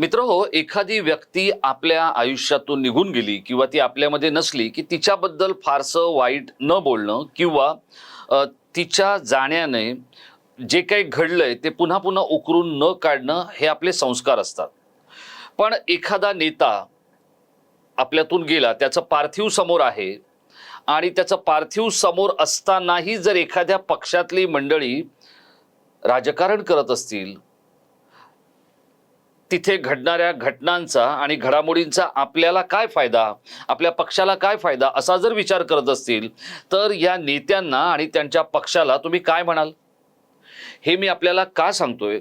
मित्र हो एखादी व्यक्ती आपल्या आयुष्यातून निघून गेली किंवा ती आपल्यामध्ये नसली की तिच्याबद्दल फारसं वाईट न बोलणं किंवा तिच्या जाण्याने जे काही घडलंय ते पुन्हा पुन्हा उकरून न काढणं हे आपले संस्कार असतात. पण एखादा नेता आपल्यातून गेला त्याचं पार्थिव समोर आहे आणि त्याचं पार्थिव समोर असतानाही जर एखाद्या पक्षातली मंडळी राजकारण करत असतील तिथे घडणाऱ्या घटनांचा आणि घडामोडींचा आपल्याला काय फायदा? आपल्या पक्षाला काय फायदा? असा जर विचार करत असतील तर या नेत्यांना आणि त्यांच्या पक्षाला तुम्ही काय म्हणाल? हे मी आपल्याला का सांगतोय?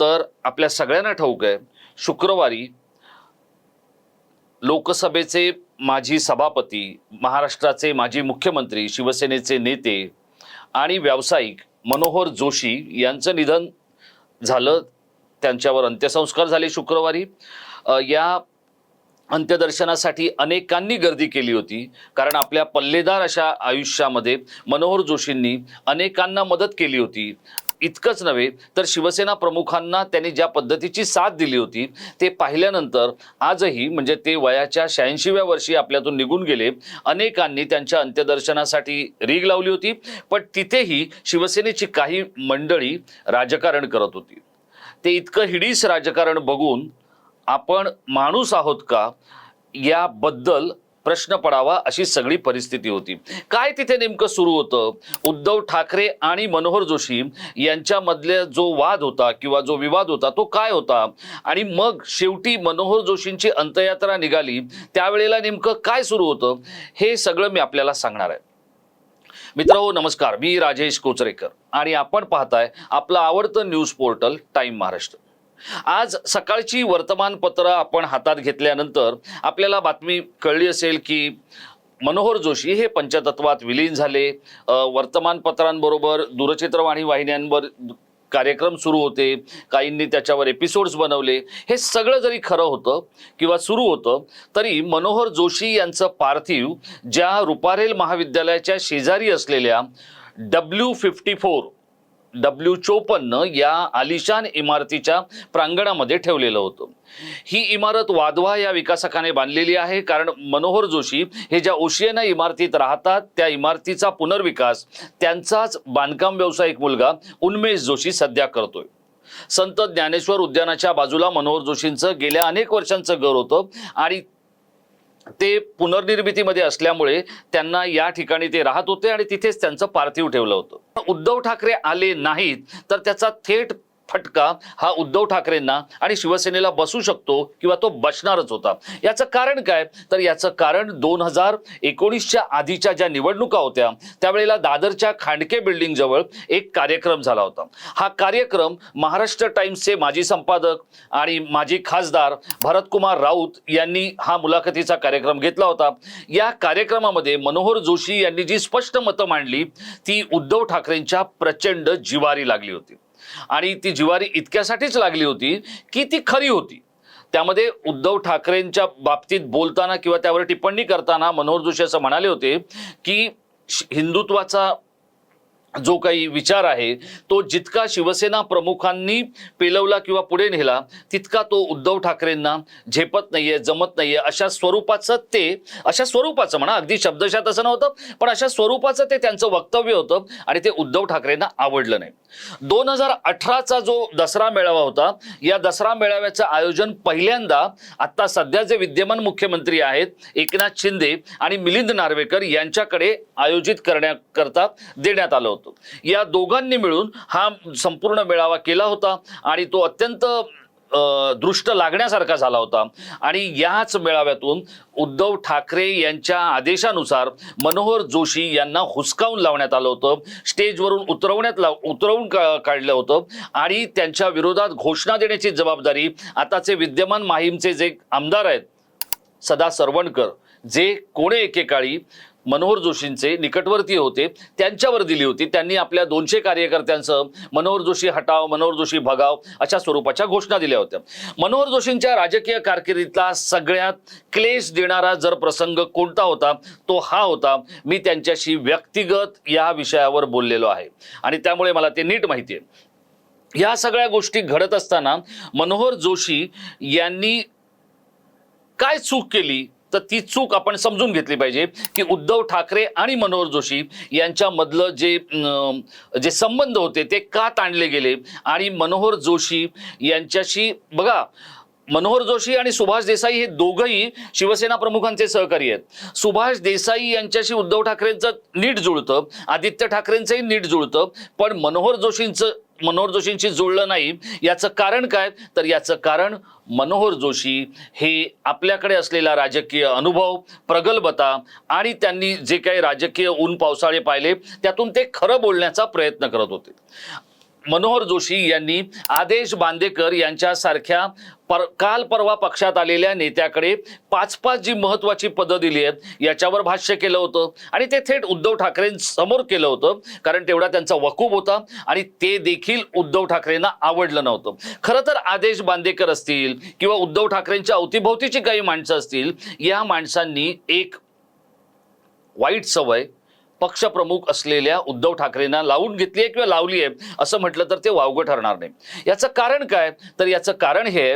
तर आपल्या सगळ्यांना ठाऊक आहे. शुक्रवारी लोकसभेचे माजी सभापती महाराष्ट्राचे माजी मुख्यमंत्री शिवसेनेचे नेते आणि व्यावसायिक मनोहर जोशी यांचं निधन झालं. त्यांच्यावर अंत्यसंस्कार झाले शुक्रवारी. या अंत्यदर्शनासाठी अनेकांनी गर्दी केली होती. कारण आपल्या पल्लेदार अशा आयुष्यामध्ये मनोहर जोशींनी अनेकांना मदत केली होती. इतकंच नव्हे तर शिवसेना प्रमुखांना त्यांनी ज्या पद्धतीची साथ दिली होती ते पाहिल्यानंतर आजही म्हणजे ते वयाच्या शहाऐंशीव्या वर्षी आपल्यातून निघून गेले. अनेकांनी त्यांच्या अंत्यदर्शनासाठी रीग लावली होती. पण तिथेही शिवसेनेची काही मंडळी राजकारण करत होती. ते इतकं हिडीस राजकारण बघून आपण माणूस आहोत का याबद्दल प्रश्न पडावा अशी सगळी परिस्थिती होती. काय तिथे नेमकं सुरू होतं? उद्धव ठाकरे आणि मनोहर जोशी यांच्यामधले जो वाद होता किंवा जो विवाद होता तो काय होता? आणि मग शेवटी मनोहर जोशींची अंत्ययात्रा निघाली. त्यावेळेला नेमकं काय सुरू होतं? हे सगळं मी आपल्याला सांगणार आहे. मित्र नमस्कार. मी राजेश कोचरेकर आणि आपण पाहताय आपलं आवडतं न्यूज पोर्टल टाइम महाराष्ट्र. आज सकाळची वर्तमानपत्र आपण हातात घेतल्यानंतर आपल्याला बातमी कळली असेल की मनोहर जोशी हे पंचतत्वात विलीन झाले. वर्तमानपत्रांबरोबर दूरचित्रवाणी वाहिन्यांवर कार्यक्रम सुरू होते काहींनी त्याच्यावर एपिसोड्स बनवले हे सगळं जरी खरं होतं किंवा सुरू होतं तरी मनोहर जोशी यांचं पार्थिव ज्या रुपारेल महाविद्यालयाच्या शेजारी असलेल्या डब्ल्यू फिफ्टी फोर डब्ल्यू चोपन्न या आलिशान इमारतीच्या प्रांगणामध्ये ठेवलेलं होतं. ही इमारत वाधवा या विकासकाने बांधलेली आहे कारण मनोहर जोशी हे ज्या ओशियाना इमारतीत राहतात त्या इमारतीचा पुनर्विकास त्यांचाच बांधकाम व्यावसायिक मुलगा उन्मेष जोशी सध्या करतोय. संत ज्ञानेश्वर उद्यानाच्या बाजूला मनोहर जोशींचं गेल्या अनेक वर्षांचं घर होतं आणि ते पुनर्निर्मितीमध्ये असल्यामुळे त्यांना या ठिकाणी ते राहत होते आणि तिथेच त्यांचं पार्थिव ठेवलं होतं. उद्धव ठाकरे आले नाहीत तर त्याचा थेट फटका हा उद्धव ठाकरेंना आणि शिवसेनेला बसू शकतो किंवा तो बसणारच होता. याचं कारण काय? तर याचं कारण दोन हजार एकोणीसच्या आधीच्या ज्या निवडणुका होत्या त्यावेळेला दादरच्या खांडके बिल्डिंग जवळ एक कार्यक्रम झाला होता. हा कार्यक्रम महाराष्ट्र टाइम्सचे माजी संपादक आणि माजी खासदार भरतकुमार राऊत यांनी हा मुलाखतीचा कार्यक्रम घेतला होता. या कार्यक्रमामध्ये मनोहर जोशी यांनी जी स्पष्ट मतं मांडली ती उद्धव ठाकरेंच्या प्रचंड जिवारी लागली होती. आणि ती जिवारी इतक्यासाठीच लागली होती की ती खरी होती. त्यामध्ये उद्धव ठाकरेंच्या बाबतीत बोलताना किंवा त्यावर टिप्पणी करताना मनोहर जोशी असं म्हणाले होते की हिंदुत्वाचा जो काही विचार आहे तो जितका शिवसेना प्रमुखांनी पेलवला किंवा पुढे नेला तितका तो उद्धव ठाकरेंना झेपत नाहीये जमत नाहीये. अशा स्वरूपाचं ते अशा स्वरूपाचं म्हणा अगदी शब्दशात तसं नव्हतं पण अशा स्वरूपाचं ते त्यांचं वक्तव्य होतं आणि ते उद्धव ठाकरेंना आवडलं नाही. दोन हजार अठराचा जो दसरा मेळावा होता या दसरा मेळाव्याचं आयोजन पहिल्यांदा आत्ता सध्या जे विद्यमान मुख्यमंत्री आहेत एकनाथ शिंदे आणि मिलिंद नार्वेकर यांच्याकडे आयोजित करण्याकरता देण्यात आलं होतं. या दोघांनी मिळून हा संपूर्ण मेळावा केला होता आणि तो अत्यंत दृष्ट लागण्यासारखा झाला होता. आणि याच मेळाव्यातून उद्धव ठाकरे यांच्या आदेशानुसार मनोहर जोशी यांना हुसकावून लावण्यात आलं होतं. स्टेजवरून उतरवण्यात लाव उतरवून काढलं होतं. आणि त्यांच्या विरोधात घोषणा देण्याची जबाबदारी आताचे विद्यमान माहीमचे जे आमदार आहेत सदा सरवणकर जे कोणे एकेकाळी मनोहर जोशींचे निकटवर्ती होते. त्यांच्यावर दिली होती. त्यांनी आपल्या दोनशे कार्यकर्त्यांसह मनोहर जोशी हटाव मनोहर जोशी भगाव अशा स्वरूपाच्या घोषणा दिल्या होत्या. मनोहर जोशींच्या राजकीय कारकिर्दीतला सगळ्यात क्लेश देणारा जर प्रसंग कोणता होता? तो हा होता मी त्यांच्याशी व्यक्तिगत या विषयावर बोललेलो आहे. आणि त्यामुळे मला ते नीट माहिती आहे. या सगळ्या गोष्टी घडत असताना मनोहर जोशी यांनी काय चूक केली? तर ती चूक आपण समजून घेतली पाहिजे की उद्धव ठाकरे आणि मनोहर जोशी यांच्यामधलं जे जे संबंध होते ते का ताणले गेले? आणि मनोहर जोशी यांच्याशी बघा मनोहर जोशी आणि सुभाष देसाई हे दोघंही शिवसेना प्रमुखांचे सहकारी आहेत. सुभाष देसाई यांच्याशी उद्धव ठाकरेंचं नीट जुळतं आदित्य ठाकरेंचंही नीट जुळतं पण मनोहर जोशींचं मनोहर जोशींशी जुळलं नाही. याचं कारण काय? तर याचं कारण मनोहर जोशी हे आपल्याकडे असलेला राजकीय अनुभव प्रगल्भता आणि त्यांनी जे काही राजकीय ऊन पावसाळे पाहिले त्यातून ते खरं बोलण्याचा प्रयत्न करत होते. मनोहर जोशी यांनी आदेश बांदेकर यांच्यासारख्या पर काल परवा पक्षात आलेल्या नेत्याकडे पाच पाच जी महत्वाची पदं दिली आहेत याच्यावर भाष्य केलं होतं. आणि ते थेट उद्धव ठाकरेंसमोर केलं होतं कारण तेवढा त्यांचा वकूब होता आणि ते देखील उद्धव ठाकरेंना आवडलं नव्हतं. खरं तर आदेश बांदेकर असतील किंवा उद्धव ठाकरेंच्या अवतीभोवतीची काही माणसं असतील या माणसांनी एक वाईट सवय पक्षप्रमुख असलेल्या उद्धव ठाकरेंना लावून घेतली आहे किंवा लावली आहे असं म्हटलं तर ते वावगं ठरणार नाही. याचं कारण काय? तर याचं कारण हे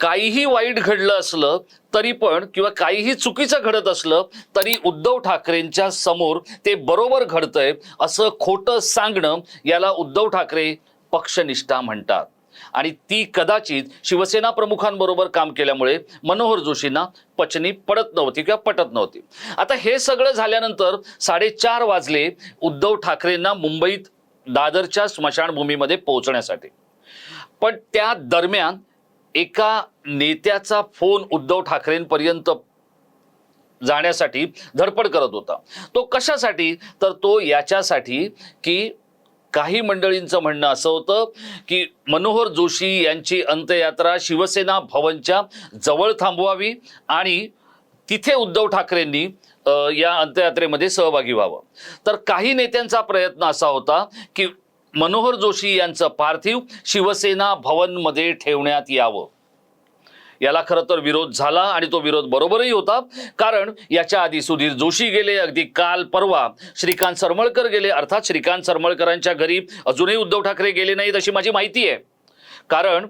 काहीही वाईट घडलं असलं तरी पण किंवा काहीही चुकीचं घडत असलं तरी उद्धव ठाकरेंच्या समोर ते बरोबर घडतंय असं खोटं सांगणं याला उद्धव ठाकरे पक्षनिष्ठा म्हणतात. आणि ती कदाचित शिवसेना प्रमुखांबरोबर काम केल्यामुळे मनोहर जोशींना पचनी पडत नव्हती किंवा पटत नव्हती. आता हे सगळं झाल्यानंतर साडेचार वाजले उद्धव ठाकरेंना मुंबईत दादरच्या स्मशानभूमीमध्ये पोहोचण्यासाठी. पण त्या दरम्यान एका नेत्याचा फोन उद्धव ठाकरेंपर्यंत जाण्यासाठी धडपड करत होता. तो कशासाठी? तर तो याच्यासाठी की काही मंडळींचं म्हणणं असं होतं की मनोहर जोशी यांची अंत्ययात्रा शिवसेना भवनच्या जवळ थांबवावी आणि तिथे उद्धव ठाकरेंनी या अंत्ययात्रेमध्ये सहभागी व्हावं. तर काही नेत्यांचा प्रयत्न असा होता की मनोहर जोशी यांचं पार्थिव शिवसेना भवनमध्ये ठेवण्यात यावं. याला खरं तर विरोध झाला आणि तो विरोध बरोबरही होता. कारण याच्या आधी सुधीर जोशी गेले अगदी काल परवा श्रीकांत सरमळकर गेले. अर्थात श्रीकांत सरमळकरांच्या घरी अजूनही उद्धव ठाकरे गेले नाहीत अशी माझी माहिती आहे. कारण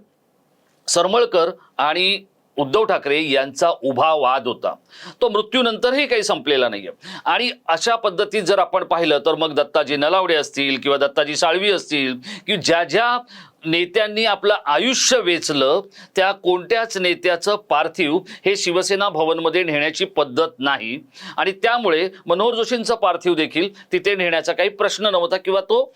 सरमळकर आणि उद्धव ठाकरे यांचा उभा वाद होता. तो मृत्यूनंतरही काही संपलेला नाहीये. आणि अशा पद्धतीत जर आपण पाहिलं तर मग दत्ताजी नलावडे असतील किंवा दत्ताजी साळवी असतील की ज्या ज्या नेत्यांनी आपलं आयुष्य वेचलं त्या कोणत्याच नेत्याचं पार्थिव हे शिवसेना भवनमध्ये नेण्याची पद्धत नाही. आणि त्यामुळे मनोहर जोशींचं पार्थिव देखील तिथे नेण्याचा काही प्रश्न नव्हता किंवा तो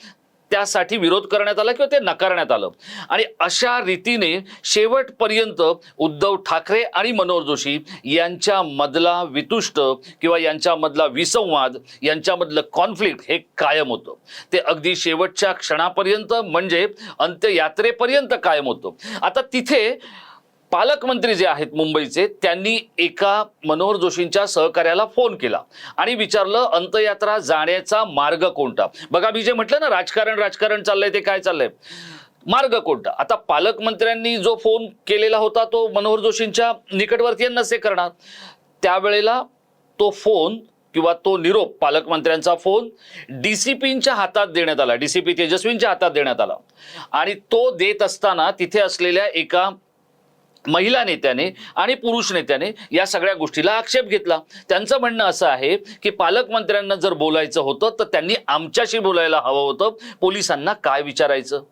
त्यासाठी विरोध करण्यात आला किंवा ते नकारण्यात आलं. आणि अशा रीतीने शेवटपर्यंत उद्धव ठाकरे आणि मनोहर जोशी यांच्यामधला वितुष्ट किंवा यांच्यामधला विसंवाद यांच्यामधलं कॉन्फ्लिक्ट हे कायम होतं. ते अगदी शेवटच्या क्षणापर्यंत म्हणजे अंत्ययात्रेपर्यंत कायम होतं. आता तिथे पालकमंत्री जे आहेत मुंबईचे त्यांनी एका मनोहर जोशींच्या सहकार्याला फोन केला आणि विचारलं अंत्ययात्रा जाण्याचा मार्ग कोणता? बघा मी जे म्हटलं ना राजकारण राजकारण चाललंय ते काय चाललंय? मार्ग कोणता? आता पालकमंत्र्यांनी जो फोन केलेला होता तो मनोहर जोशींच्या निकटवर्तीयांनाच ते करणार. त्यावेळेला तो फोन किंवा तो निरोप पालकमंत्र्यांचा फोन डीसीपींच्या हातात देण्यात आला डीसीपी तेजस्वींच्या हातात देण्यात आला. आणि तो देत असताना तिथे असलेल्या एका महिला नेत्याने आणि पुरुष नेत्याने या सगळ्या गोष्टीला आक्षेप घेतला. त्यांचं म्हणणं असं आहे की पालकमंत्र्यांना जर बोलायचं होतं तर त्यांनी आमच्याशी बोलायला हवं होतं. पोलिसांना काय विचारायचं?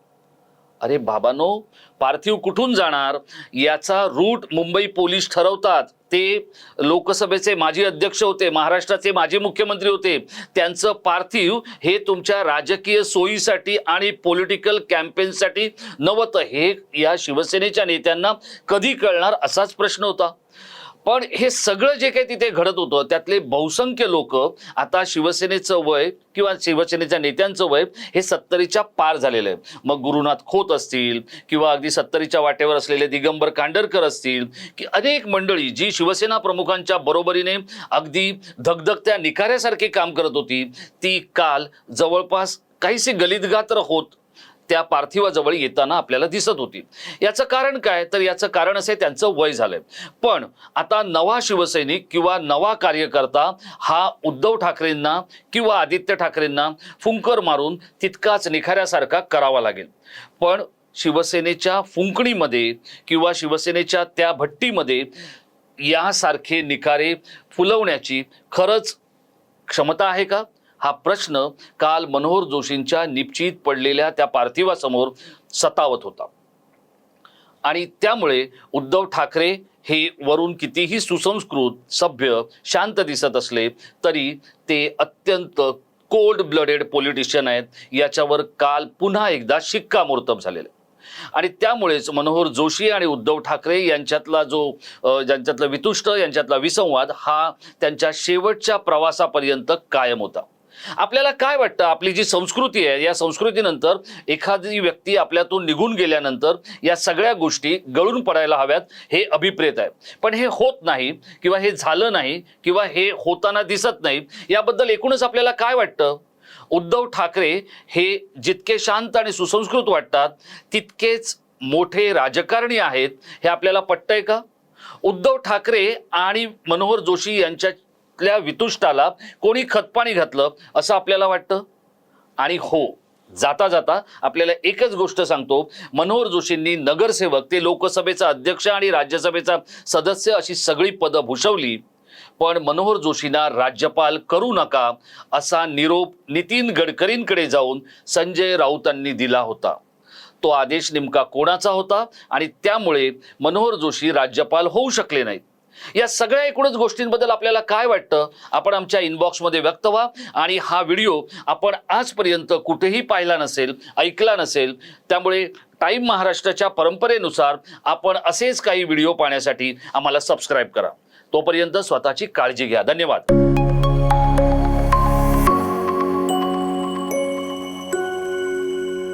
अरे बाबानो पार्थिव कुठून जाणार? याचा रूट मुंबई पोलीस ठरवतात. ते लोकसभेचे माजी अध्यक्ष होते महाराष्ट्राचे माजी मुख्यमंत्री होते. त्यांचं पार्थिव हे तुमच्या राजकीय सोयीसाठी आणि पॉलिटिकल कॅम्पेनसाठी नव्हतं. हे या शिवसेनेच्या नेत्यांना कधी कळणार असाच प्रश्न होता. पण हे सगळं जे काही तिथे घडत होतं त्यातले बहुसंख्य लोक आता शिवसेनेचं वय किंवा शिवसेनेच्या नेत्यांचं वय हे सत्तरीच्या पार झालेलं आहे. मग गुरुनाथ खोत असतील किंवा अगदी सत्तरीच्या वाटेवर असलेले दिगंबर कांडरकर असतील की अनेक मंडळी जी शिवसेना प्रमुखांच्या बरोबरीने अगदी धगधगत्या निकाऱ्यासारखी काम करत होती ती काल जवळपास काहीशी गलितगात्र होत त्या पार्थिवाजवळ येताना आपल्याला दिसत होती. याचं कारण काय? तर याचं कारण असे त्यांचं वय झालंय. पण आता नवा शिवसैनिक किंवा नवा कार्यकर्ता हा उद्धव ठाकरेंना किंवा आदित्य ठाकरेंना फुंकर मारून तितकाच निखाऱ्यासारखा करावा लागेल. पण शिवसेनेच्या फुंकणीमध्ये किंवा शिवसेनेच्या त्या भट्टीमध्ये यासारखे निखारे फुलवण्याची खरंच क्षमता आहे का? हा प्रश्न काल मनोहर जोशींच्या निश्चित पडलेल्या त्या पार्थिवासमोर सतावत होता. आणि त्यामुळे उद्धव ठाकरे हे वरून कितीही सुसंस्कृत सभ्य शांत दिसत असले तरी ते अत्यंत कोल्ड ब्लडेड पॉलिटिशियन आहेत. याच्यावर काल पुन्हा एकदा शिक्कामोर्तब झालेलं आहे. आणि त्यामुळेच मनोहर जोशी आणि उद्धव ठाकरे यांच्यातला जो ज्यांच्यातला वितुष्ट यांच्यातला विसंवाद हा त्यांच्या शेवटच्या प्रवासापर्यंत कायम होता. आपल्याला काय वाटतं? आपली जी संस्कृती आहे या संस्कृतीनंतर एखादी व्यक्ती आपल्यातून निघून गेल्यानंतर या सगळ्या गोष्टी गळून पडायला हव्यात हे अभिप्रेत आहे. पण हे होत नाही किंवा हे झालं नाही किंवा हे होताना दिसत नाही याबद्दल एकूणच आपल्याला काय वाटतं? उद्धव ठाकरे हे जितके शांत आणि सुसंस्कृत वाटतात तितकेच मोठे राजकारणी आहेत हे आपल्याला पटतंय का? उद्धव ठाकरे आणि मनोहर जोशी यांच्या आपल्या वितुष्टाला कोणी खतपाणी घातलं असं आपल्याला वाटतं? आणि हो जाता जाता आपल्याला एकच गोष्ट सांगतो. मनोहर जोशींनी नगरसेवक ते लोकसभेचा अध्यक्ष आणि राज्यसभेचा सदस्य अशी सगळी पदं भूषवली. पण मनोहर जोशींना राज्यपाल करू नका असा निरोप नितीन गडकरींकडे जाऊन संजय राऊतांनी दिला होता. तो आदेश नेमका कोणाचा होता? आणि त्यामुळे मनोहर जोशी राज्यपाल होऊ शकले नाहीत. या सगळ्या एकूणच गोष्टींबद्दल आपल्याला काय वाटतं आपण आमच्या इनबॉक्समध्ये व्यक्त व्हा. आणि हा व्हिडिओ आपण आजपर्यंत कुठेही पाहिला नसेल ऐकला नसेल त्यामुळे टाईम महाराष्ट्राच्या परंपरेनुसार आपण असेच काही व्हिडिओ पाहण्यासाठी आम्हाला सबस्क्राईब करा. तोपर्यंत स्वतःची काळजी घ्या. धन्यवाद.